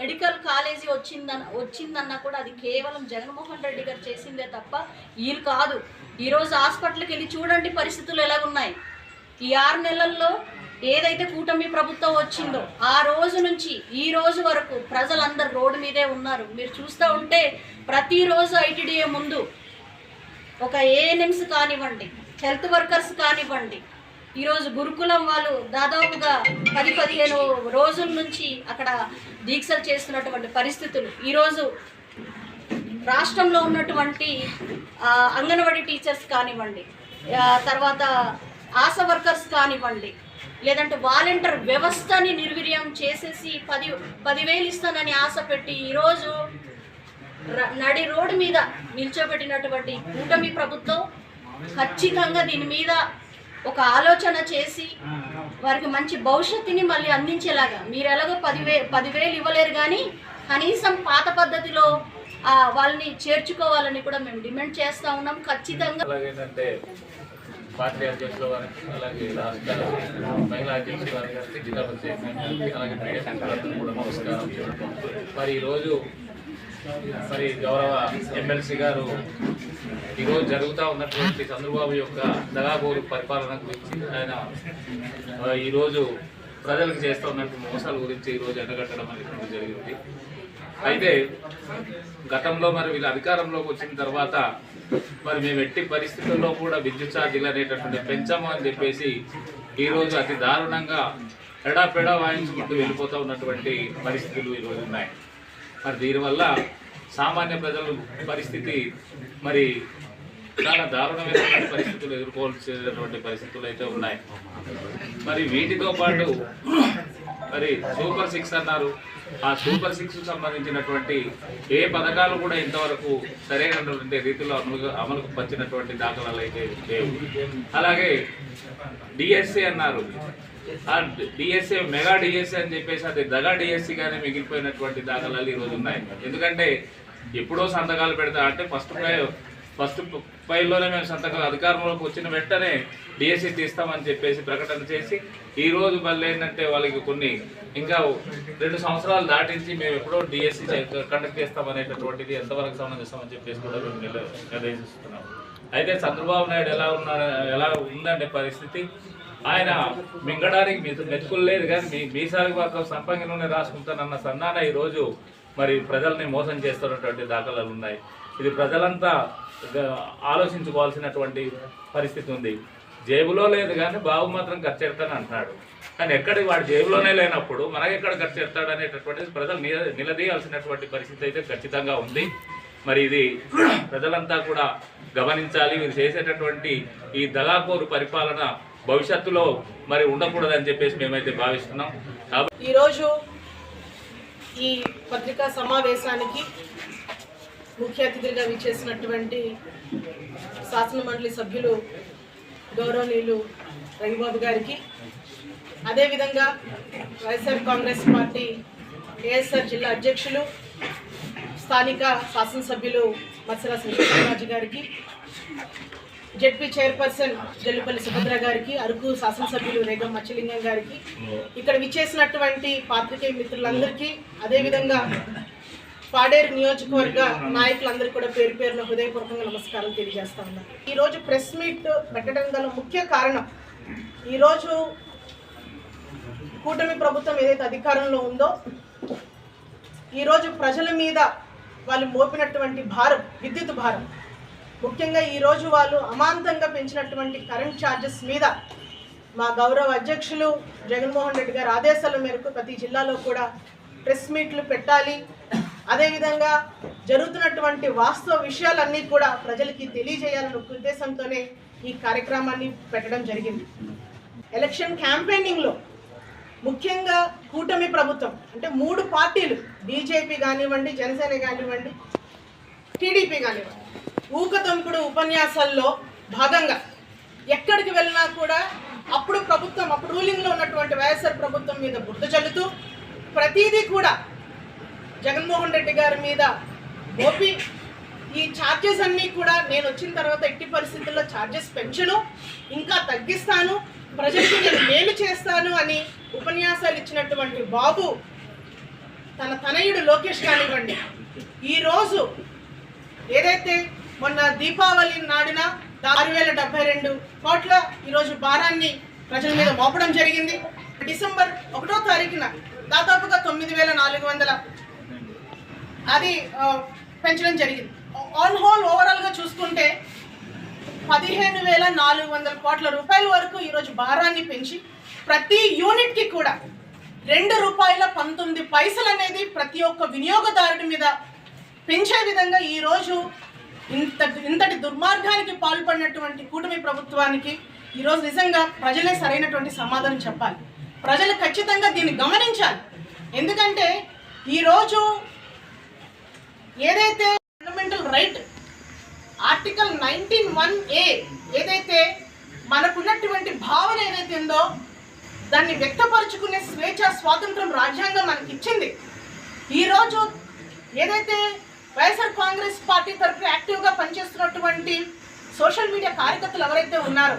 Medical college వచ్చిందన్న వచ్చిందన్నా కూడా అది కేవలం జగన్మోహన్ రెడ్డి గారు చేసిందే తప్ప వీళ్ళు కాదు. ఈరోజు హాస్పిటల్కి వెళ్ళి చూడండి పరిస్థితులు ఎలాగున్నాయి. ఈ ఆరు నెలల్లో ఏదైతే కూటమి ప్రభుత్వం వచ్చిందో ఆ రోజు నుంచి ఈ రోజు వరకు ప్రజలందరూ రోడ్డు మీదే ఉన్నారు. మీరు చూస్తూ ఉంటే ప్రతిరోజు ఐటీడీఏ ముందు ఒక ఏఎన్ఎంస్ కానివ్వండి హెల్త్ వర్కర్స్ కానివ్వండి ఈరోజు గురుకులం వాళ్ళు దాదాపుగా పది పదిహేను రోజుల నుంచి అక్కడ దీక్షలు చేస్తున్నటువంటి పరిస్థితులు. ఈరోజు రాష్ట్రంలో ఉన్నటువంటి అంగన్వాడి అంగన్వాడీ టీచర్స్ కానివ్వండి తర్వాత ఆశ వర్కర్స్ కానివ్వండి లేదంటే వాలంటీర్ వ్యవస్థని నిర్వీర్యం చేసేసి పది పదివేలు ఇస్తానని ఆశ పెట్టి ఈరోజు నడి రోడ్డు మీద నిల్చోబెట్టినటువంటి కూటమి ప్రభుత్వం ఖచ్చితంగా దీని మీద ఒక ఆలోచన చేసి వారికి మంచి భవిష్యత్తుని మళ్ళీ అందించేలాగా. మీరు ఎలాగో పదివే పదివేలు ఇవ్వలేరు కానీ కనీసం పాత పద్ధతిలో వాళ్ళని చేర్చుకోవాలని కూడా మేము డిమాండ్ చేస్తా ఉన్నాం. ఖచ్చితంగా అలాగేంటంటే పార్టీ అధ్యక్షుల వారికి అలాగే రాష్ట్ర మహిళా అధ్యక్షుల వారికి జిల్లా పంచాయతీ అలాగే మీడియా సంఘాలకు కూడా నమస్కారం మరి ఈరోజు మరి గౌరవ ఎమ్మెల్సీ గారు ఈరోజు జరుగుతూ ఉన్నటువంటి చంద్రబాబు యొక్క దగాగోరు పరిపాలన గురించి ఆయన ఈరోజు ప్రజలకు చేస్తూ ఉన్నటువంటి మోసాల గురించి ఈరోజు ఎండగట్టడం అనేటువంటి జరిగింది. అయితే గతంలో మరి వీళ్ళు అధికారంలోకి వచ్చిన తర్వాత మరి మేము ఎట్టి పరిస్థితుల్లో కూడా విద్యుత్ ఛార్జీలు అనేటటువంటి పెంచాము అని చెప్పేసి ఈరోజు అతి దారుణంగా ఎడాపెడా వాయించుకుంటూ వెళ్ళిపోతూ ఉన్నటువంటి పరిస్థితులు ఈరోజు ఉన్నాయి. మరి దీనివల్ల సామాన్య ప్రజల పరిస్థితి మరి చాలా దారుణమైన పరిస్థితులు ఎదుర్కోవాల్సినటువంటి పరిస్థితులు అయితే ఉన్నాయి. మరి వీటితో పాటు మరి సూపర్ సిక్స్ అన్నారు. ఆ సూపర్ సిక్స్ సంబంధించినటువంటి ఏ పథకాలు కూడా ఇంతవరకు సరైనటువంటి రీతిలో అమలు అమలుకు వచ్చినటువంటి దాఖలాలు అయితే లేవు. అలాగే డిఎస్సి అన్నారు. ఆ డిఎస్సీ మెగా డిఎస్సి అని చెప్పేసి అది దగా డిఎస్సీగానే మిగిలిపోయినటువంటి దాఖలాలు ఈరోజు ఉన్నాయి. ఎందుకంటే ఎప్పుడో సంతకాలు పెడతా అంటే ఫస్ట్ ఫస్ట్ ఫైల్లోనే మేము సంతకం అధికారంలోకి వచ్చిన వెంటనే డిఎస్సి తీస్తామని చెప్పేసి ప్రకటన చేసి ఈ రోజు మళ్ళీ ఏంటంటే వాళ్ళకి కొన్ని ఇంకా రెండు సంవత్సరాలు దాటించి మేము ఎప్పుడో డిఎస్సి కండక్ట్ చేస్తామనేటటువంటిది ఎంతవరకు సంబంధిస్తామని చెప్పేసి కూడా మేము నిర్- అయితే చంద్రబాబు నాయుడు ఎలా ఉన్నాడు ఎలా ఉందంటే పరిస్థితి ఆయన మింగడానికి మీ మెతుకులు లేదు కానీ మీ మీసాలకు మాత్రం సంపంగిలోనే రాసుకుంటానన్న సన్నాన ఈరోజు మరి ప్రజల్ని మోసం చేస్తున్నటువంటి దాఖలాలు ఉన్నాయి. ఇది ప్రజలంతా ఆలోచించుకోవాల్సినటువంటి పరిస్థితి ఉంది. జేబులో లేదు కానీ బాబు మాత్రం ఖర్చు పెడతాను అంటున్నాడు. కానీ ఎక్కడి వాడు జేబులోనే లేనప్పుడు మనకెక్కడ ఖర్చు పెడతాడు అనేటటువంటిది ప్రజలు నిల- నిలదీయాల్సినటువంటి పరిస్థితి అయితే ఖచ్చితంగా ఉంది. మరి ఇది ప్రజలంతా కూడా గమనించాలి. వీరు చేసేటటువంటి ఈ దగాకోరు పరిపాలన భవిష్యత్తులో మరి ఉండకూడదని చెప్పేసి మేమైతే భావిస్తున్నాం. ఈరోజు ఈ పత్రికా సమావేశానికి ముఖ్య అతిథులుగా విచ్చేసినటువంటి శాసనమండలి సభ్యులు గౌరవనీయులు రవిబాబు గారికి. అదేవిధంగా వైఎస్ఆర్ కాంగ్రెస్ పార్టీ ఏఎస్ఆర్ జిల్లా అధ్యక్షులు స్థానిక శాసనసభ్యులు మత్సరా శ్రీరాజు గారికి జెడ్పీ చైర్పర్సన్ జల్లుపల్లి సుభద్ర గారికి అరకు శాసనసభ్యులు రేగం మచ్చలింగం గారికి. ఇక్కడ విచ్చేసినటువంటి పాత్రికేయ మిత్రులందరికీ అదేవిధంగా పాడేరు నియోజకవర్గ నాయకులందరూ కూడా పేరు పేరున హృదయపూర్వకంగా నమస్కారం తెలియజేస్తా ఉన్నాను ఈరోజు ప్రెస్ మీట్ పెట్టడం గల ముఖ్య కారణం ఈరోజు కూటమి ప్రభుత్వం ఏదైతే అధికారంలో ఉందో ఈరోజు ప్రజల మీద వాళ్ళు మోపినటువంటి భారం విద్యుత్ భారం. ముఖ్యంగా ఈరోజు వాళ్ళు అమాంతంగా పెంచినటువంటి కరెంట్ ఛార్జెస్ మీద మా గౌరవ అధ్యక్షులు జగన్మోహన్ రెడ్డి గారి ఆదేశాల మేరకు ప్రతి జిల్లాలో కూడా ప్రెస్ మీట్లు పెట్టాలి. అదేవిధంగా జరుగుతున్నటువంటి వాస్తవ విషయాలన్నీ కూడా ప్రజలకి తెలియజేయాలన్న ఉద్దేశంతోనే ఈ కార్యక్రమాన్ని పెట్టడం జరిగింది. ఎలక్షన్ క్యాంపెయినింగ్లో ముఖ్యంగా కూటమి ప్రభుత్వం అంటే మూడు పార్టీలు బీజేపీ కానివ్వండి జనసేన కానివ్వండి టీడీపీ కానివ్వండి ఊకతొంపుడు ఉపన్యాసాల్లో భాగంగా ఎక్కడికి వెళ్ళినా కూడా అప్పుడు ప్రభుత్వం అప్పుడు రూలింగ్లో ఉన్నటువంటి వైఎస్ఆర్ ప్రభుత్వం మీద బురద చల్లుతూ ప్రతిదీ కూడా జగన్మోహన్ రెడ్డి గారి మీద మోపి ఈ ఛార్జెస్ అన్నీ కూడా నేను వచ్చిన తర్వాత ఎట్టి పరిస్థితుల్లో ఛార్జెస్ పెంచను ఇంకా తగ్గిస్తాను. ప్రజలకు నేను మేలు చేస్తాను అని ఉపన్యాసాలు ఇచ్చినటువంటి బాబు తన తనయుడు లోకేష్ కానివ్వండి. ఈరోజు ఏదైతే మొన్న దీపావళి నాడిన ఆరు వేల డెబ్బై రెండు కోట్ల ఈరోజు భారాన్ని ప్రజల మీద మోపడం జరిగింది. డిసెంబర్ ఒకటో తారీఖున దాదాపుగా తొమ్మిది వేల నాలుగు వందల అది పెంచడం జరిగింది. ఆన్ హోల్ ఓవరాల్గా చూసుకుంటే పదిహేను వేల నాలుగు వందల కోట్ల రూపాయల వరకు ఈరోజు భారాన్ని పెంచి ప్రతి యూనిట్కి కూడా రెండు రూపాయల పంతొమ్మిది పైసలు అనేది ప్రతి ఒక్క వినియోగదారుడి మీద పెంచే విధంగా ఈరోజు ఇంత ఇంతటి దుర్మార్గానికి పాల్పడినటువంటి కూటమి ప్రభుత్వానికి ఈరోజు నిజంగా ప్రజలే సరైనటువంటి సమాధానం చెప్పాలి. ప్రజలు ఖచ్చితంగా దీన్ని గమనించాలి. ఎందుకంటే ఈరోజు ఏదైతే fundamental right article nineteen one A ఏదైతే మనకున్నటువంటి భావన ఏదైతే ఉందో దాన్ని వ్యక్తపరుచుకునే స్వేచ్ఛ స్వాతంత్రం రాజ్యాంగం మనకి ఇచ్చింది ఈరోజు ఏదైతే వైఎస్ఆర్ కాంగ్రెస్ పార్టీ తరఫున యాక్టివ్గా పనిచేస్తున్నటువంటి సోషల్ మీడియా కార్యకర్తలు ఎవరైతే ఉన్నారో